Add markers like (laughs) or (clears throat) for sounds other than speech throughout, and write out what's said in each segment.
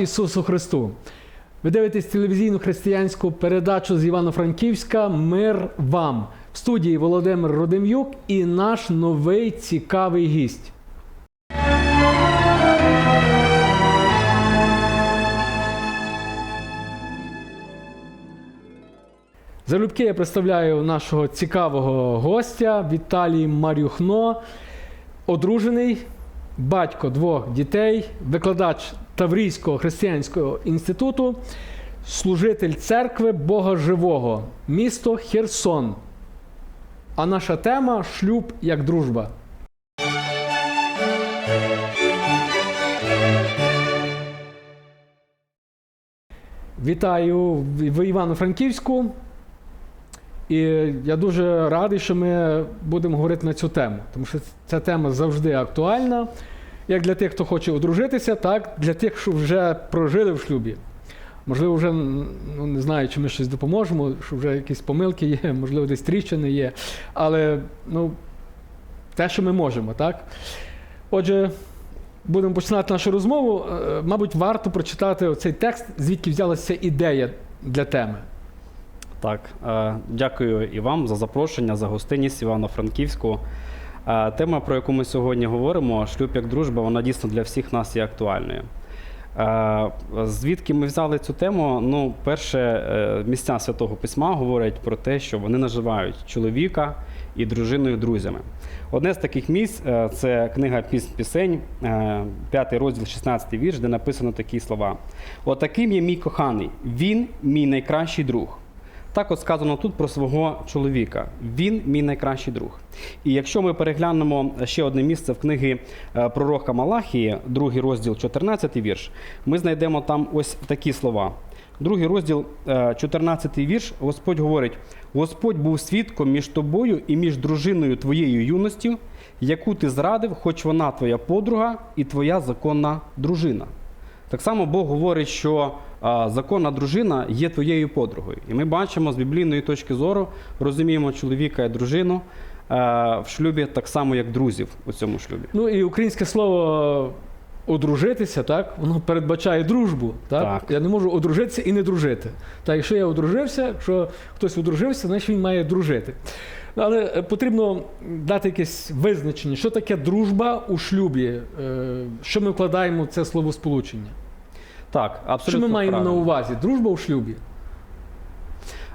Ісусу Христу! Ви дивитесь телевізійну християнську передачу з Івано-Франківська Мир вам в студії Володимир Родим'юк і наш новий цікавий гість. Залюбки я представляю нашого цікавого гостя Віталій Марюхно, одружений, батько двох дітей, викладач Таврійського християнського інституту, служитель церкви Бога Живого, місто Херсон. А наша тема шлюб як дружба. Вітаю в Івано-Франківську. І я дуже радий, що ми будемо говорити на цю тему, тому що ця тема завжди актуальна, як для тих, хто хоче одружитися, так для тих, що вже прожили в шлюбі. Можливо, вже ну, не знаю, чи ми щось допоможемо, що вже якісь помилки є, (laughs) можливо, десь тріщини є. Але ну, те, що ми можемо, так? Отже, будемо починати нашу розмову. Е, Мабуть, варто прочитати оцей текст, звідки взялася ідея для теми. Так, е, дякую і вам за запрошення, за гостинність Івано-Франківську. Тема, про яку ми сьогодні говоримо, шлюб як дружба, вона дійсно для всіх нас є актуальною. Звідки ми взяли цю тему? Ну, перше, е, місця Святого Письма говорять про те, що вони називають чоловіка і дружиною друзями. Одне з таких місць е, це книга «Пісень пісень, е, п'ятий розділ, 16 вірш, де написано такі слова: Отаким є мій коханий, він мій найкращий друг. Так от сказано тут про свого чоловіка. Він мій найкращий друг. І якщо ми переглянемо ще одне місце в книги е, пророка Малахії, другий розділ, 14 вірш, ми знайдемо там ось такі слова. Другий розділ, е, 14 вірш, Господь говорить: Господь був свідком між тобою і між дружиною твоєю юності, яку ти зрадив, хоч вона твоя подруга і твоя законна дружина. Так само Бог говорить, що законна дружина є твоєю подругою. І ми бачимо з біблійної точки зору, розуміємо чоловіка і дружину в шлюбі так само, як друзів у цьому шлюбі. Ну і українське слово одружитися, так, воно передбачає дружбу. Так? Так. Я не можу одружитися і не дружити. Так, якщо я одружився, якщо хтось одружився, значить він має дружити. Але е, потрібно дати якесь визначення, що таке дружба у шлюбі, е, що ми вкладаємо в це словосполучення. Так, Що абсолютно ми маємо правильно. на увазі? Дружба у шлюбі.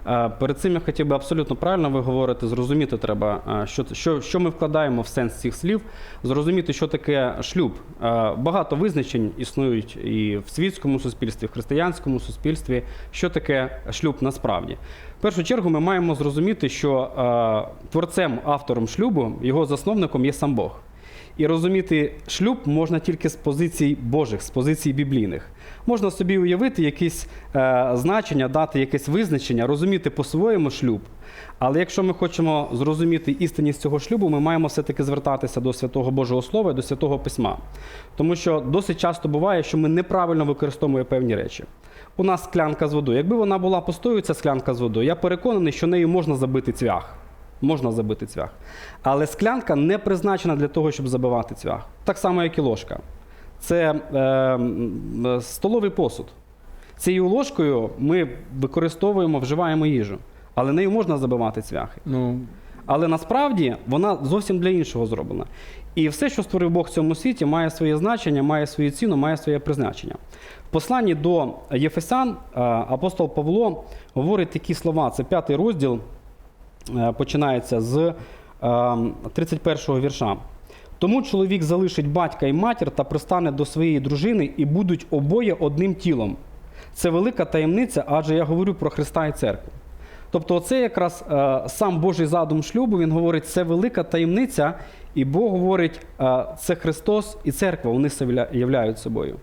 Е, Перед цим я хотів би абсолютно правильно ви говорите, зрозуміти треба, е, що, що, що ми вкладаємо в сенс цих слів, зрозуміти, що таке шлюб. Е, Багато визначень існують і в світському суспільстві, в християнському суспільстві, що таке шлюб насправді. В першу чергу ми маємо зрозуміти, що творцем, автором шлюбу, його засновником є сам Бог. І розуміти шлюб можна тільки з позицій Божих, з позицій біблійних. Можна собі уявити якісь е, значення, дати якесь визначення, розуміти по-своєму шлюб. Але якщо ми хочемо зрозуміти істинність цього шлюбу, ми маємо все-таки звертатися до святого Божого Слова і до святого Письма. Тому що досить часто буває, що ми неправильно використовуємо певні речі. У нас склянка з водою. Якби вона була пустою, ця склянка з водою, я переконаний, що нею можна забити цвях. Можна забити цвях. Але склянка не призначена для того, щоб забивати цвях. Так само, як і ложка. Це е, е, столовий посуд. Цією ложкою ми використовуємо, вживаємо їжу, але нею можна забивати цвяхи. Ну, Але насправді вона зовсім для іншого зроблена. І все, що створив Бог в цьому світі, має своє значення, має свою ціну, має своє призначення. В посланні до Єфесян е, апостол Павло говорить такі слова: це п'ятий розділ, починається з е, 31 вірша. Тому чоловік залишить батька і матір та пристане до своєї дружини, і будуть обоє одним тілом. Це велика таємниця, адже я говорю про Христа і церкву. Тобто, це якраз е, сам Божий задум шлюбу, він говорить, це велика таємниця, і Бог говорить, це Христос і церква, вони являють собою.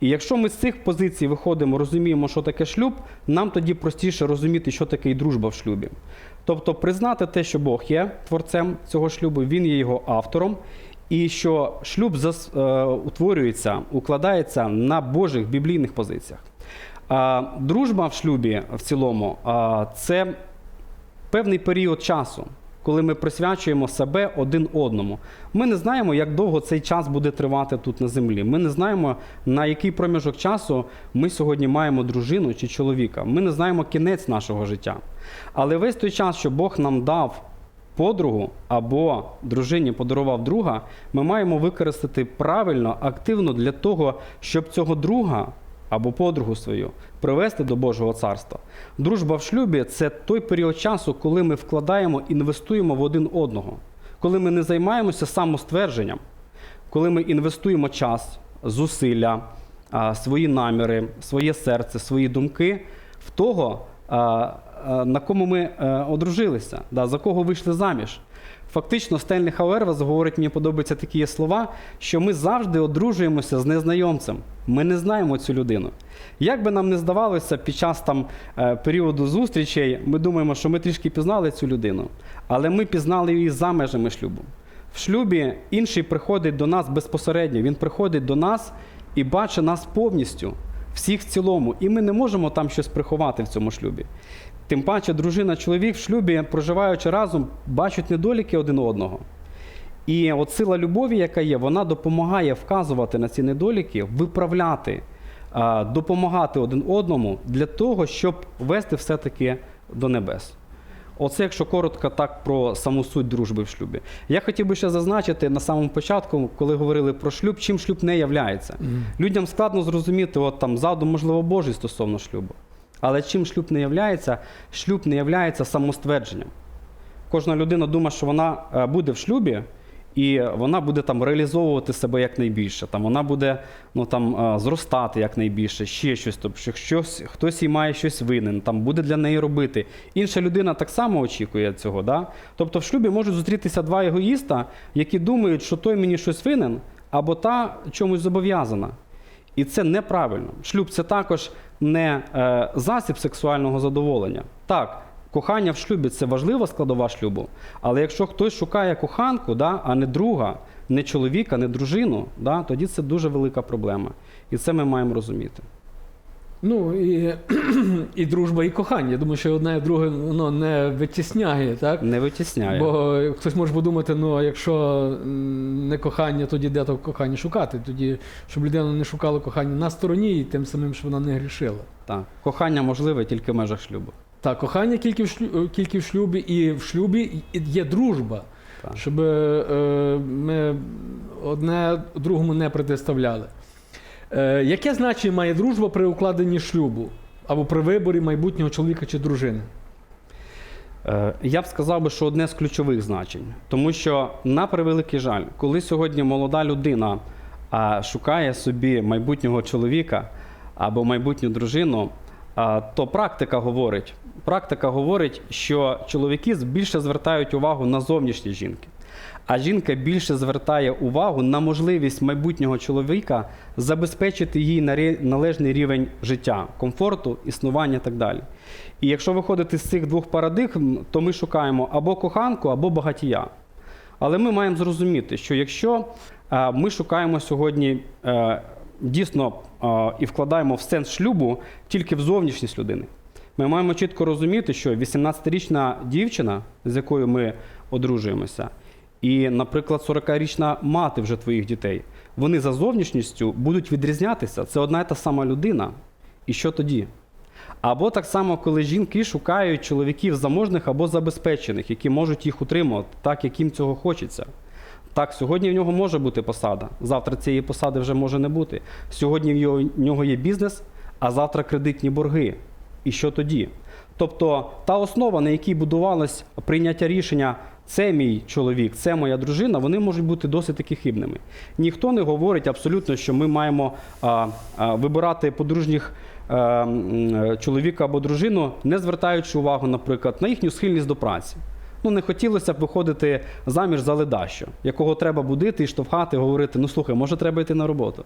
І якщо ми з цих позицій виходимо, розуміємо, що таке шлюб, нам тоді простіше розуміти, що таке і дружба в шлюбі. Тобто признати те, що Бог є творцем цього шлюбу, він є його автором, і що шлюб зас, е, утворюється, укладається на Божих біблійних позиціях. Дружба в шлюбі в цілому це певний період часу. Коли ми присвячуємо себе один одному. Ми не знаємо, як довго цей час буде тривати тут на землі. Ми не знаємо, на який проміжок часу ми сьогодні маємо дружину чи чоловіка. Ми не знаємо кінець нашого життя. Але весь той час, що Бог нам дав подругу або дружині подарував друга, ми маємо використати правильно, активно для того, щоб цього друга або подругу свою привести до Божого царства. Дружба в шлюбі це той період часу, коли ми вкладаємо, інвестуємо в один одного, коли ми не займаємося самоствердженням, коли ми інвестуємо час, зусилля, свої наміри, своє серце, свої думки в того, на кому ми е, одружилися, за кого вийшли заміж. Фактично, Стенлі Хауервас говорить, мені подобаються такі слова, що ми завжди одружуємося з незнайомцем. Ми не знаємо цю людину. Як би нам не здавалося, під час там е, періоду зустрічей ми думаємо, що ми трішки пізнали цю людину, але ми пізнали її за межами шлюбу. В шлюбі інший приходить до нас безпосередньо. Він приходить до нас і бачить нас повністю, всіх в цілому. І ми не можемо там щось приховати в цьому шлюбі. Тим паче, дружина, чоловік в шлюбі, проживаючи разом, бачать недоліки один одного. І от сила любові, яка є, вона допомагає вказувати на ці недоліки, виправляти, допомагати один одному для того, щоб вести все-таки до небес. Оце, якщо коротко, так про саму суть дружби в шлюбі. Я хотів би ще зазначити на самому початку, коли говорили про шлюб, чим шлюб не являється. Людям складно зрозуміти, от там задум, можливо, Божий стосовно шлюбу. Але чим шлюб не являється, шлюб не являється самоствердженням. Кожна людина думає, що вона е, буде в шлюбі, і вона буде там реалізовувати себе якнайбільше. Там вона буде ну, там, е, зростати якнайбільше, ще щось. Тобто, щось, хтось їй має щось винен, там буде для неї робити. Інша людина так само очікує цього. Да? Тобто в шлюбі можуть зустрітися два егоїста, які думають, що той мені щось винен, або та чомусь зобов'язана. І це неправильно. Шлюб це також не е, засіб сексуального задоволення. Так, кохання в шлюбі це важлива складова шлюбу. Але якщо хтось шукає коханку, да, а не друга, не чоловіка, не дружину, да, тоді це дуже велика проблема. І це ми маємо розуміти. Ну і, (clears throat) і дружба, і кохання. Я думаю, що одне і друге воно не витісняє, так? Не витісняє. Бо хтось може подумати, ну якщо не кохання, тоді де то кохання шукати? Тоді, щоб людина не шукала кохання на стороні, і тим самим, щоб вона не грішила. Так. Кохання можливе тільки в межах шлюбу. Так, кохання тільки в шлюбі, тільки в шлюбі, і в шлюбі є дружба, Так. щоб е, ми одне другому не протиставляли. Е, яке значення має дружба при укладенні шлюбу або при виборі майбутнього чоловіка чи дружини? Е, Я б сказав би, що одне з ключових значень, тому що на превеликий жаль, коли сьогодні молода людина а, шукає собі майбутнього чоловіка або майбутню дружину, а, то практика говорить, практика говорить, що чоловіки більше звертають увагу на зовнішні жінки. А жінка більше звертає увагу на можливість майбутнього чоловіка забезпечити їй належний рівень життя, комфорту, існування і так далі. І якщо виходити з цих двох парадигм, то ми шукаємо або коханку, або багатія. Але ми маємо зрозуміти, що якщо е, ми шукаємо сьогодні е, дійсно е, і вкладаємо в сенс шлюбу тільки в зовнішність людини, ми маємо чітко розуміти, що 18-річна дівчина, з якою ми одружуємося, і, наприклад, 40-річна мати вже твоїх дітей, вони за зовнішністю будуть відрізнятися. Це одна і та сама людина. І що тоді? Або так само, коли жінки шукають чоловіків заможних або забезпечених, які можуть їх утримувати, так як їм цього хочеться. Так, сьогодні в нього може бути посада, завтра цієї посади вже може не бути. Сьогодні в нього є бізнес, а завтра кредитні борги. І що тоді? Тобто та основа, на якій будувалось прийняття рішення, це мій чоловік, це моя дружина, вони можуть бути досить таки хибними. Ніхто не говорить абсолютно, що ми маємо а, а, вибирати подружніх а, чоловіка або дружину, не звертаючи увагу, наприклад, на їхню схильність до праці. Ну, не хотілося б виходити заміж за ледащо, якого треба будити і штовхати, говорити: ну слухай, може, треба йти на роботу.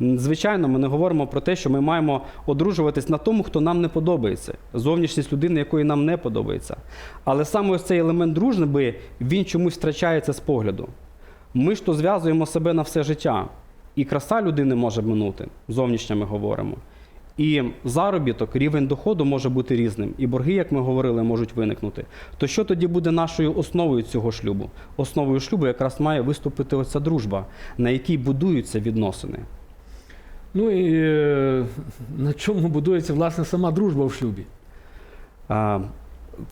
Звичайно, ми не говоримо про те, що ми маємо одружуватись на тому, хто нам не подобається, зовнішність людини, якої нам не подобається. Але саме ось цей елемент дружби, він чомусь втрачається з погляду. Ми ж то зв'язуємо себе на все життя. І краса людини може минути, зовнішня ми говоримо. І заробіток, рівень доходу може бути різним, і борги, як ми говорили, можуть виникнути. То що тоді буде нашою основою цього шлюбу? Основою шлюбу якраз має виступити оця дружба, на якій будуються відносини. Ну і е, на чому будується власне сама дружба в шлюбі? А,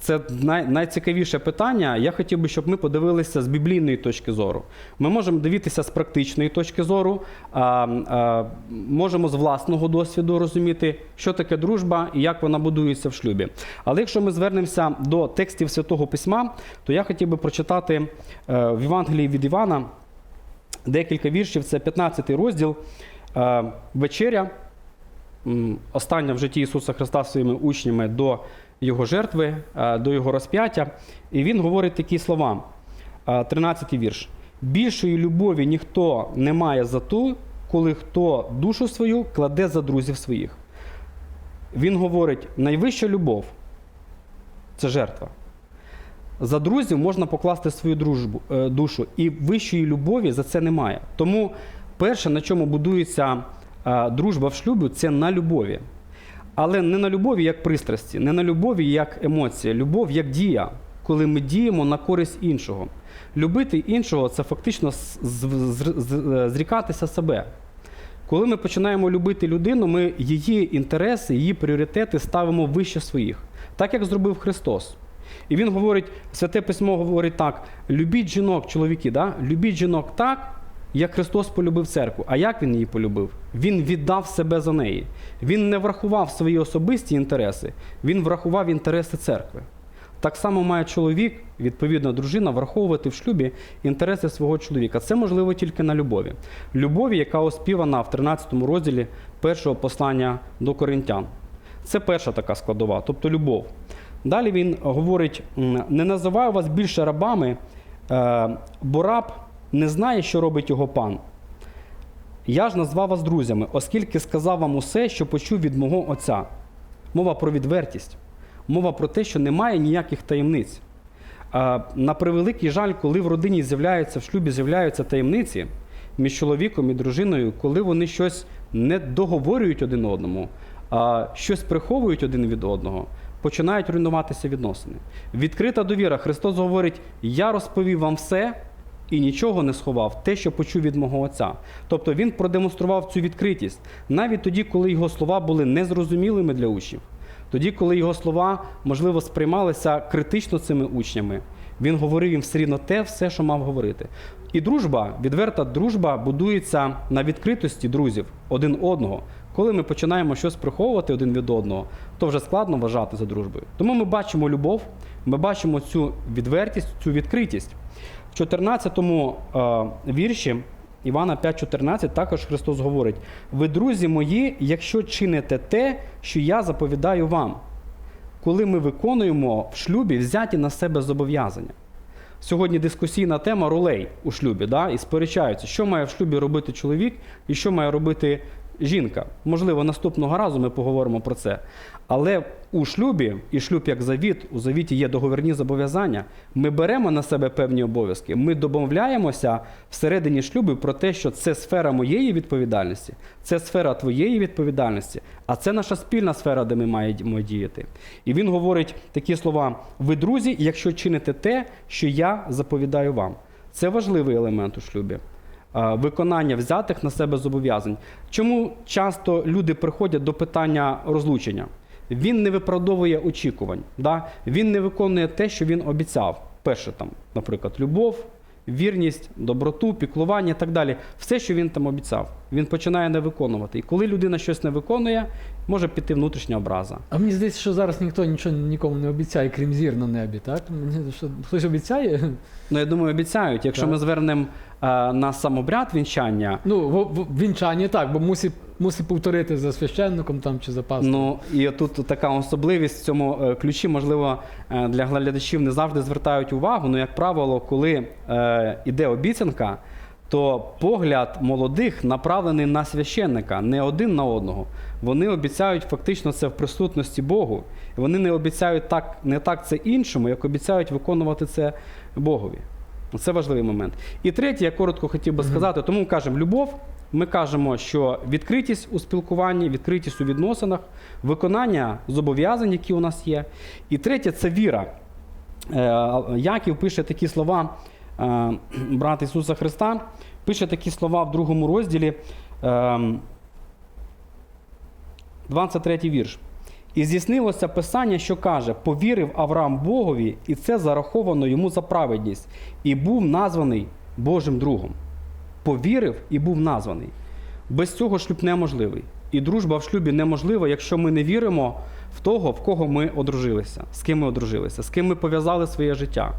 Це най, найцікавіше питання. Я хотів би, щоб ми подивилися з біблійної точки зору. Ми можемо дивитися з практичної точки зору, а, а, можемо з власного досвіду розуміти, що таке дружба і як вона будується в шлюбі. Але якщо ми звернемося до текстів Святого Письма, то я хотів би прочитати е, в Євангелії від Івана декілька віршів. Це 15 розділ. Е, Вечеря остання в житті Ісуса Христа своїми учнями до Його жертви, е, до Його розп'яття. І Він говорить такі слова, 13 вірш. Більшої любові ніхто не має за ту, коли хто душу свою кладе за друзів своїх. Він говорить: найвища любов це жертва. За друзів можна покласти свою дружбу, е, душу, і вищої любові за це немає. Тому перше, на чому будується е, дружба в шлюбі, це на любові. Але не на любові як пристрасті, не на любові як емоція, любов як дія, коли ми діємо на користь іншого. Любити іншого це фактично зрікатися себе. Коли ми починаємо любити людину, ми її інтереси, її пріоритети ставимо вище своїх, так як зробив Христос. І він говорить, святе письмо говорить так: любіть жінок, чоловіки, да? любіть жінок так, як Христос полюбив церкву. А як він її полюбив? Він віддав себе за неї. Він не врахував свої особисті інтереси, він врахував інтереси церкви. Так само має чоловік, відповідно, дружина, враховувати в шлюбі інтереси свого чоловіка. Це можливо тільки на любові. Любові, яка оспівана в 13 розділі першого послання до коринтян. Це перша така складова, тобто любов. Далі він говорить: не називаю вас більше рабами, е, бо раб не знає, що робить його пан. Я ж назвав вас друзями, оскільки сказав вам усе, що почув від мого Отця. Мова про відвертість, мова про те, що немає ніяких таємниць. На превеликий жаль, коли в родині з'являються, в шлюбі з'являються таємниці між чоловіком і дружиною, коли вони щось не договорюють один одному, а щось приховують один від одного, починають руйнуватися відносини. Відкрита довіра. Христос говорить: Я розповів вам все і нічого не сховав, те, що почув від мого Отця. Тобто він продемонстрував цю відкритість навіть тоді, коли його слова були незрозумілими для учнів. Тоді, коли його слова, можливо, сприймалися критично цими учнями, він говорив їм все рівно те, все, що мав говорити. І дружба, відверта дружба будується на відкритості друзів один одного. Коли ми починаємо щось приховувати один від одного, то вже складно вважати за дружбою. Тому ми бачимо любов, ми бачимо цю відвертість, цю відкритість. В 14 е, вірші Івана 5,14 також Христос говорить: ви, друзі мої, якщо чините те, що я заповідаю вам, коли ми виконуємо в шлюбі взяті на себе зобов'язання. Сьогодні дискусійна тема ролей у шлюбі, да? і сперечаються, що має в шлюбі робити чоловік і що має робити жінка. Можливо, наступного разу ми поговоримо про це. Але у шлюбі, і шлюб як завіт, у завіті є договірні зобов'язання. Ми беремо на себе певні обов'язки. Ми домовляємося всередині шлюбу про те, що це сфера моєї відповідальності, це сфера твоєї відповідальності, а це наша спільна сфера, де ми маємо діяти. І він говорить такі слова: ви, друзі, якщо чините те, що я заповідаю вам. Це важливий елемент у шлюбі. А, Виконання взятих на себе зобов'язань. Чому часто люди приходять до питання розлучення? Він не виправдовує очікувань, да? він не виконує те, що він обіцяв. Перше, там, наприклад, любов, вірність, доброту, піклування і так далі. Все, що він там обіцяв, він починає не виконувати. І коли людина щось не виконує, може піти внутрішня образа. А мені здається, що зараз ніхто нічого нікому не обіцяє, крім зір на небі, так? Мені що хтось обіцяє? Ну, я думаю, обіцяють. Якщо Так. ми звернемо на сам обряд вінчання, Ну, в, в вінчанні так, бо мусить, мусить повторити за священником там чи за пастором. Ну і тут така особливість в цьому е, ключі, можливо, е, для глядачів не завжди звертають увагу. Ну, як правило, коли е, іде обіцянка, то погляд молодих направлений на священника, не один на одного. Вони обіцяють фактично це в присутності Богу. Вони не обіцяють так, не так це іншому, як обіцяють виконувати це Богові. Це важливий момент. І третє, я коротко хотів би сказати, тому ми кажемо, любов, Ми кажемо, що відкритість у спілкуванні, відкритість у відносинах, виконання зобов'язань, які у нас є. І третє це віра. Е, Яків пише такі слова, брат Ісуса Христа, пише такі слова в другому розділі, е, 23 вірш. І здійснилося писання, що каже: повірив Авраам Богові, і це зараховано йому за праведність, і був названий Божим другом. Повірив і був названий. Без цього шлюб неможливий. І дружба в шлюбі неможлива, якщо ми не віримо в того, в кого ми одружилися, з ким ми одружилися, з ким ми пов'язали своє життя.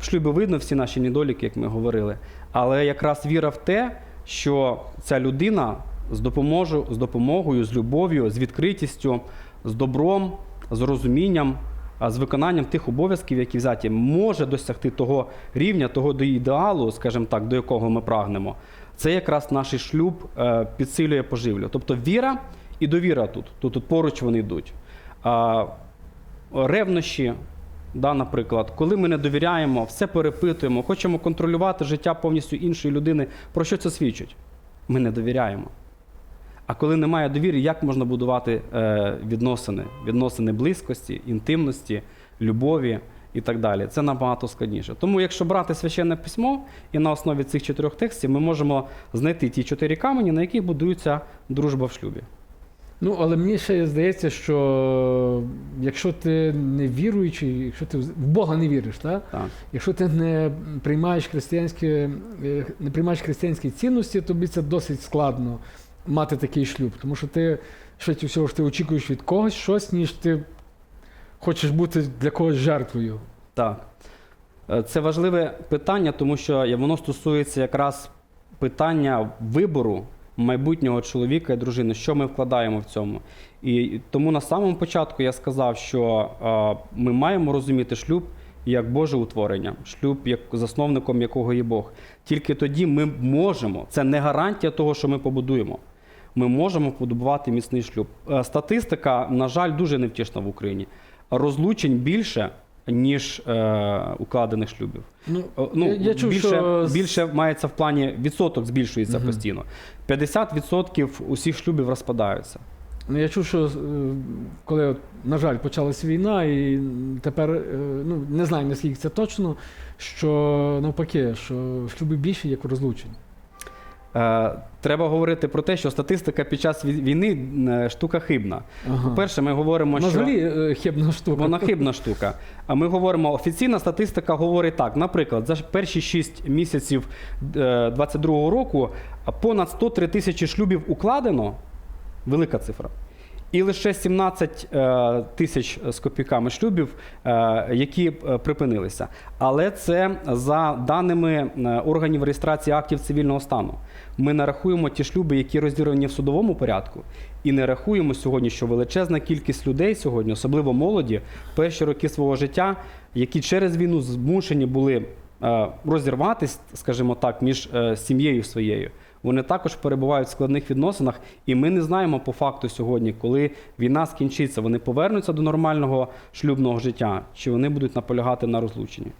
В шлюбі видно всі наші недоліки, як ми говорили. Але якраз віра в те, що ця людина з допоможу, з допомогою, з любов'ю, з відкритістю, з добром, з розумінням, з виконанням тих обов'язків, які взяті, може досягти того рівня, того до ідеалу, скажімо так, до якого ми прагнемо. Це якраз наш шлюб е, підсилює поживлю. Тобто віра і довіра тут. Тут, тут поруч вони йдуть. Ревнощі, да, наприклад, коли ми не довіряємо, все перепитуємо, хочемо контролювати життя повністю іншої людини, про що це свідчить? Ми не довіряємо. А коли немає довіри, як можна будувати е, відносини? Відносини близькості, інтимності, любові і так далі. Це набагато складніше. Тому, якщо брати священне письмо, і на основі цих чотирьох текстів ми можемо знайти ті чотири камені, на яких будується дружба в шлюбі. Ну, але мені ще здається, що якщо ти не віруючий, якщо ти в Бога не віриш, так? Так. якщо ти не приймаєш християнські, е, не приймаєш християнські цінності, тобі це досить складно мати такий шлюб. Тому що ти швидше всього ж ти очікуєш від когось щось, ніж ти хочеш бути для когось жертвою. Так. Е, Це важливе питання, тому що воно стосується якраз питання вибору майбутнього чоловіка і дружини, що ми вкладаємо в цьому. І тому на самому початку я сказав, що ми маємо розуміти шлюб як Боже утворення, шлюб як засновником якого є Бог. Тільки тоді ми можемо, це не гарантія того, що ми побудуємо. Ми можемо побудувати міцний шлюб. Е, Статистика, на жаль, дуже невтішна в Україні. Розлучень більше, ніж е, укладених шлюбів. Ну, Ну, я, я чув, більше, що більше мається в плані відсоток збільшується Мгм. постійно. 50% усіх шлюбів розпадаються. Ну, я чув, що е, коли, от, на жаль, почалась війна, і тепер е, ну, не знаю наскільки це точно, що навпаки, що шлюби більше як розлучень. Е, треба говорити про те, що статистика під час війни е, штука хибна. Ага. По-перше, ми говоримо, що Взагалі е, хибна штука. вона хибна штука. А ми говоримо, офіційна статистика говорить так: наприклад, за перші 6 місяців 2022 року понад 103 тисячі шлюбів укладено, велика цифра. І лише 17 е, тисяч з копійками шлюбів, е, які припинилися. Але це за даними органів реєстрації актів цивільного стану. Ми не рахуємо ті шлюби, які розірвані в судовому порядку, і не рахуємо сьогодні, що величезна кількість людей сьогодні, особливо молоді, перші роки свого життя, які через війну змушені були е, розірватись, скажімо так, між е, сім'єю своєю. Вони також перебувають в складних відносинах, і ми не знаємо по факту сьогодні, коли війна скінчиться, вони повернуться до нормального шлюбного життя, чи вони будуть наполягати на розлученні.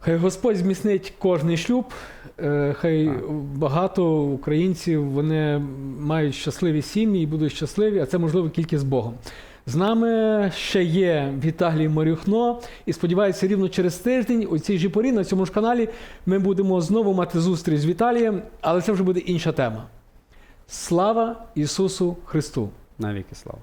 Хай Господь зміцнить кожний шлюб. е, Хай багато українців вони мають щасливі сім'ї і будуть щасливі, а це можливо тільки з Богом. З нами ще є Віталій Марюхно, і сподіваюся, рівно через тиждень у цій же порі на цьому ж каналі ми будемо знову мати зустріч з Віталієм, але це вже буде інша тема. Слава Ісусу Христу! Навіки слава.